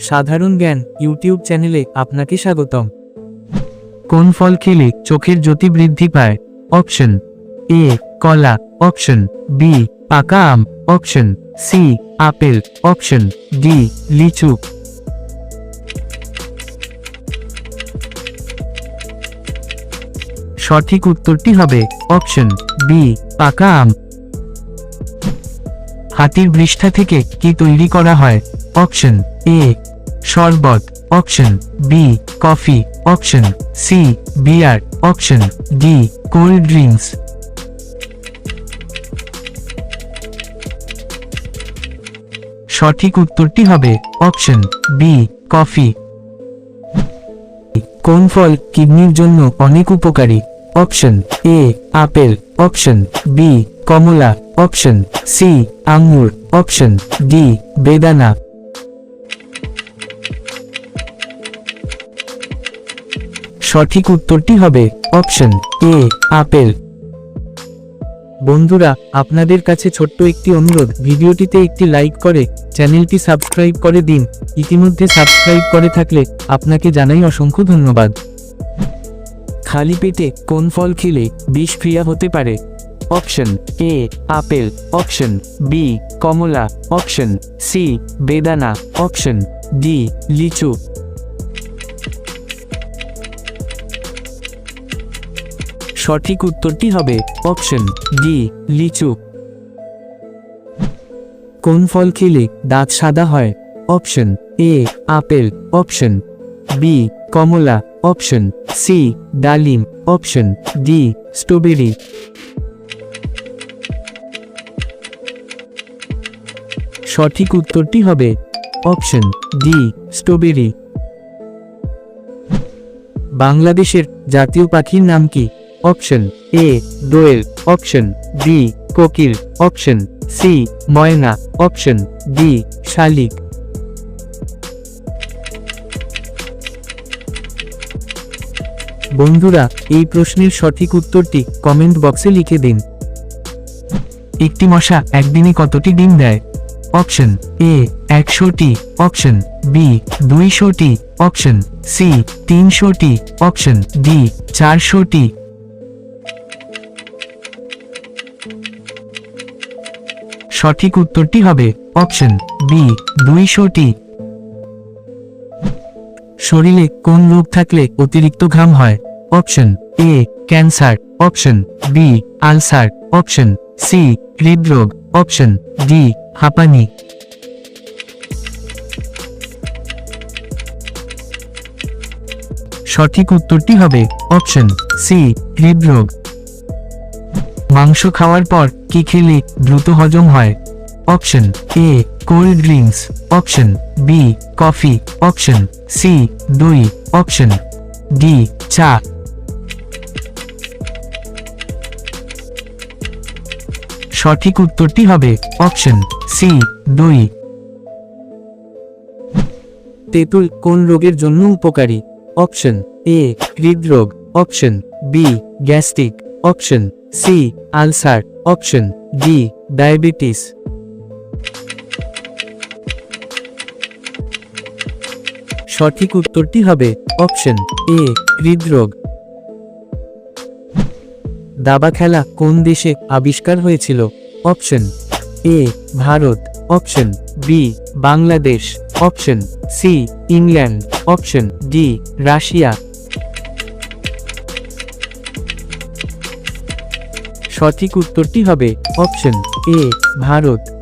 সাধারণ জ্ঞান ইউটিউব চ্যানেলে আপনাকে স্বাগতম। কোন ফল খেলে চোখের জ্যোতি বৃদ্ধি পায়? অপশন এ, কলা। অপশন বি, পাকা আম। Option C, apple. Option D, লিচু। সঠিক উত্তরটি হবে অপশন বি, পাকা আম। হাতির বৃষ্ঠা থেকে কি তৈরি করা হয়? অপশন এ শরবত option B coffee option C beer option D cold drinks সঠিক উত্তরটি হবে অপশন বি কফি কোন ফল কিডনির জন্য অনেক উপকারী? Option A apple option B Kamala. Option C আঙ্গুর. অপশন ডি বেদানা. সঠিক উত্তরটি হবে অপশন এ, আপেল। বন্ধুরা, আপনাদের কাছে ছোট্ট একটি অনুরোধ, ভিডিওটিতে একটি লাইক করে, চ্যানেলটি সাবস্ক্রাইব করে দিন। ইতিমধ্যে সাবস্ক্রাইব করে থাকলে, আপনাকে জানাই অসংখ্য ধন্যবাদ। খালি পেটে কোন ফল খেলে বিষক্রিয়া হতে পারে? Option A, apple. Option B, Kamala. Option C, বেদানা। অপশন ডি, লিচু। সঠিক উত্তরটি হবে অপশন ডি, লিচু। কোন ফল খেলে দাঁত সাদা হয়? Option A, apple. Option B, Kamala. Option C, ডালিম। Option D, strawberry. সঠিক উত্তরটি হবে অপশন ডি, স্ট্রবেরি। বাংলাদেশের জাতীয় পাখির নাম কি? অপশন এ, দোয়েল, অপশন বি, কোকিল, অপশন সি, ময়না, অপশন ডি, শালিক। বন্ধুরা, এই প্রশ্নের সঠিক উত্তরটি কমেন্ট বক্সে লিখে দিন। একটি মশা একদিনে কতটি ডিম দেয়? অপশন এ, একশোটি। অপশন বি, দুইশোটি। অপশন সি, তিনশোটি। অপশন ডি, চারশোটি। সঠিক উত্তরটি হবে অপশন বি, দুইশোটি। শরীরে কোন রোগ থাকলে অতিরিক্ত ঘাম হয়? Option A, cancer. Option B, ulcer. Option C, হৃদরোগ। অপশন ডি, হাঁপানি। সঠিক উত্তরটি হবে অপশন সি, হৃদরোগ। মাংস খাওয়ার পর কি খেলে দ্রুত হজম হয়? Option A, cold drinks. Option B, coffee. Option C, দই। অপশন ডি, চা। সঠিক উত্তরটি হবে অপশন সি, দই। তেঁতুল কোন রোগের জন্য উপকারী? অপশন এ, হৃদরোগ। Option B, gastric. Option C ulcer option D diabetes সঠিক উত্তরটি হবে অপশন এ হৃদরোগ। দাবা খেলা কোন দেশে আবিষ্কার হয়েছিল? Option A Bharat. Option B Bangladesh. Option C England. Option D Russia. সঠিক উত্তরটি হবে অপশন এ ভারত।